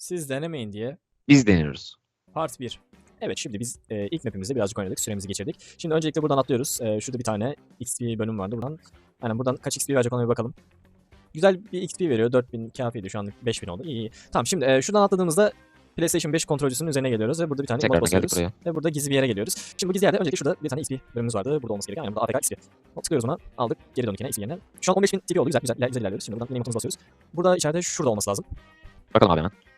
Siz denemeyin diye Biz deniyoruz. Part 1. Evet şimdi biz e, ilk mapimizde birazcık oynadık. Süremizi geçirdik. Şimdi öncelikle buradan atlıyoruz. E, şurada bir tane XP bölüm vardı. Buradan aynen buradan kaç XP verecek ona bir bakalım. Güzel bir XP veriyor. 4000 kafiydi. Şu anlık 5000 oldu. İyi iyi. Tamam şimdi e, şuradan atladığımızda PlayStation 5 kontrolcüsünün üzerine geliyoruz ve burada bir tane mod Tekrardan basıyoruz. buraya. Ve burada gizli bir yere geliyoruz. Şimdi bu gizli yerde öncelikle şurada bir tane XP bölümümüz vardı. Burada olması gereken. Yani burada AFK XP. Tıklıyoruz ona. Aldık. Geri döndük yine XP yerine. Şu an 15000 TP oldu. Güzel güzel, güzel ilerliyoruz. Şimdi buradan modumuzu basıyoruz. Burada içeride şurada olması lazım. Bakalım abi hemen.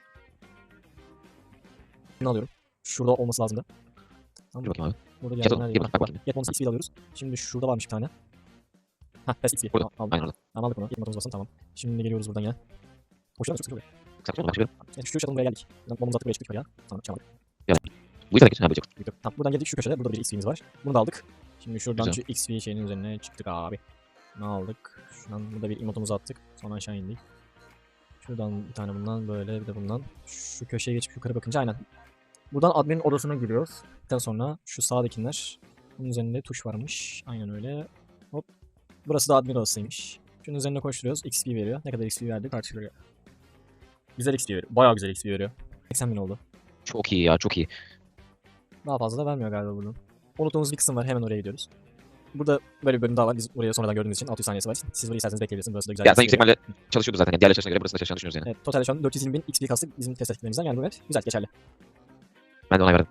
Bunu alıyorum. Şurada olması lazımdı. Tamam. Dur bakayım abi. Burada on, Nerede? get bakayım. Get bonus XP'yi alıyoruz. Şimdi şurada varmış bir tane. Hah, PES XP. Burada. Al- Aldım. Aynen orada. Tamam aldık onu. Git motorumuzu basın tamam. Şimdi geliyoruz buradan yine. Hoşuna çok sıkıntı başka bir. Yani şu köşeden buraya geldik. Buradan bombamızı attık buraya çıktık ya. Tamam çaldık. Bu yüzden geç. Ha böcek. Yürüdük. Tamam buradan geldik şu köşede. Burada bir XP'miz var. Bunu da aldık. Şimdi şuradan Güzel. şu XP şeyinin üzerine çıktık abi. Ne aldık? Şuradan burada bir emotumuzu attık. Sonra aşağı indik. Şuradan bir tane bundan böyle bir de bundan. Şu köşeye geçip yukarı bakınca aynen. Buradan admin odasına giriyoruz. Daha sonra şu sağdakiler. Bunun üzerinde tuş varmış. Aynen öyle. Hop. Burası da admin odasıymış. Şunun üzerine koşturuyoruz. XP veriyor. Ne kadar XP verdi tartışılıyor. Güzel XP veriyor. Bayağı güzel XP veriyor. 80 bin oldu. Çok iyi ya çok iyi. Daha fazla da vermiyor galiba bunun. Unuttuğumuz bir kısım var. Hemen oraya gidiyoruz. Burada böyle bir bölüm daha var. Biz buraya sonradan gördüğümüz için 600 saniyesi var. Siz burayı isterseniz bekleyebilirsiniz. Burası da güzel. Ya XP yüksek ihtimalle çalışıyordu zaten. Yani diğer çalışana göre burası da çalışan düşünüyoruz yani. Evet, totalde şu an 420 bin XP kastık bizim test ettiklerimizden. Yani bu evet güzel geçerli. Ben de onay verdim.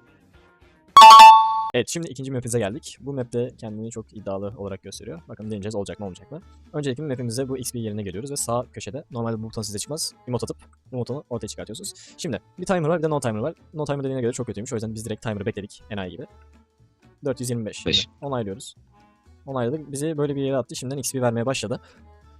Evet şimdi ikinci mapimize geldik. Bu map'te kendini çok iddialı olarak gösteriyor. Bakın deneyeceğiz olacak mı olmayacak mı. Öncelikle map'imize bu XP yerine geliyoruz ve sağ köşede normalde bu buton size çıkmaz. Emote atıp butonu ortaya çıkartıyorsunuz. Şimdi bir timer var bir de no timer var. No timer dediğine göre çok kötüymüş. O yüzden biz direkt timer'ı bekledik enayi gibi. 425. Şimdi Beş. onaylıyoruz. Onayladık. Bizi böyle bir yere attı. Şimdiden XP vermeye başladı.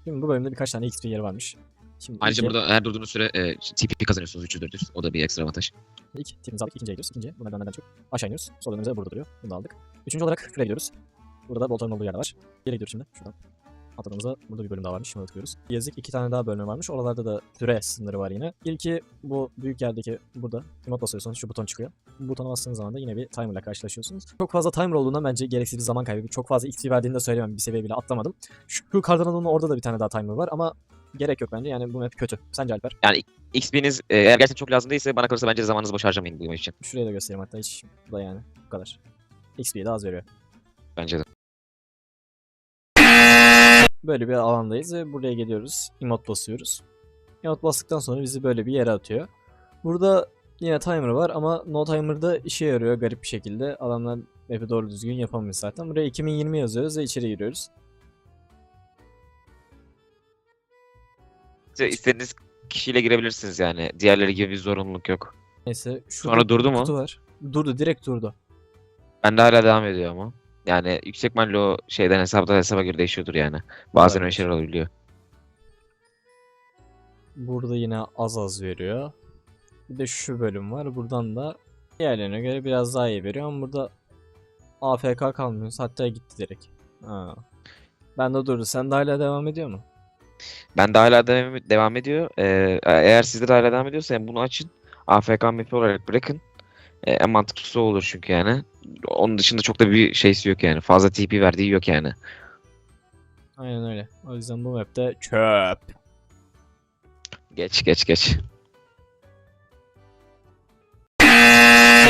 Şimdi bu bölümde birkaç tane XP yeri varmış. Şimdi Ayrıca burada her durduğunuz süre e, TP kazanıyorsunuz 300-400. O da bir ekstra avantaj. İlk tipimizi aldık. İkinciye gidiyoruz. İkinciye. Bu nedenden çok aşağı iniyoruz. Sol önümüzde burada duruyor. Bunu da aldık. Üçüncü olarak şuraya gidiyoruz. Burada da Bolton'un olduğu yer var. Geri gidiyoruz şimdi. Şuradan. Atladığımızda burada bir bölüm daha varmış. Şuna tıklıyoruz. Gezdik. iki tane daha bölüm varmış. Oralarda da süre sınırı var yine. İlki bu büyük yerdeki burada. Remote basıyorsunuz. Şu buton çıkıyor. Bu butona bastığınız zaman da yine bir timer ile karşılaşıyorsunuz. Çok fazla timer olduğundan bence gereksiz bir zaman kaybı. Çok fazla XP verdiğini de söyleyemem. Bir seviye bile atlamadım. Şu kardan orada da bir tane daha timer var ama gerek yok bence. Yani bu map kötü. Sence Alper? XP'niz e, eğer gerçekten çok lazım değilse bana kalırsa bence zamanınızı boş harcamayın bu için. Şuraya da göstereyim hatta hiç. Bu da yani. Bu kadar. XP'yi de az veriyor. Bence de. Böyle bir alandayız ve buraya geliyoruz. Emote basıyoruz. Emote bastıktan sonra bizi böyle bir yere atıyor. Burada yine timer var ama no timer'da işe yarıyor garip bir şekilde. Adamlar map'i doğru düzgün yapamıyor zaten. Buraya 2020 yazıyoruz ve içeri giriyoruz. İstediğiniz kişiyle girebilirsiniz yani. Diğerleri gibi bir zorunluluk yok. Neyse Sonra durdu mu? var. Durdu direkt durdu. Bende hala devam ediyor ama. Yani yüksek ihtimalle o şeyden hesaptan hesaba göre değişiyordur yani. Bazen öyle Olabilir. şeyler olabiliyor. Burada yine az az veriyor. Bir de şu bölüm var. Buradan da diğerlerine göre biraz daha iyi veriyor ama burada AFK kalmıyoruz. Hatta gitti direkt. Ha. Ben de durdu. Sen de hala devam ediyor mu? Ben de hala devam, devam ediyor. Ee, eğer sizde de hala devam ediyorsa yani bunu açın. AFK map olarak bırakın. Ee, en mantıklısı o olur çünkü yani. Onun dışında çok da bir şeysi yok yani. Fazla TP verdiği yok yani. Aynen öyle. O yüzden bu map'te çöp. Geç geç geç.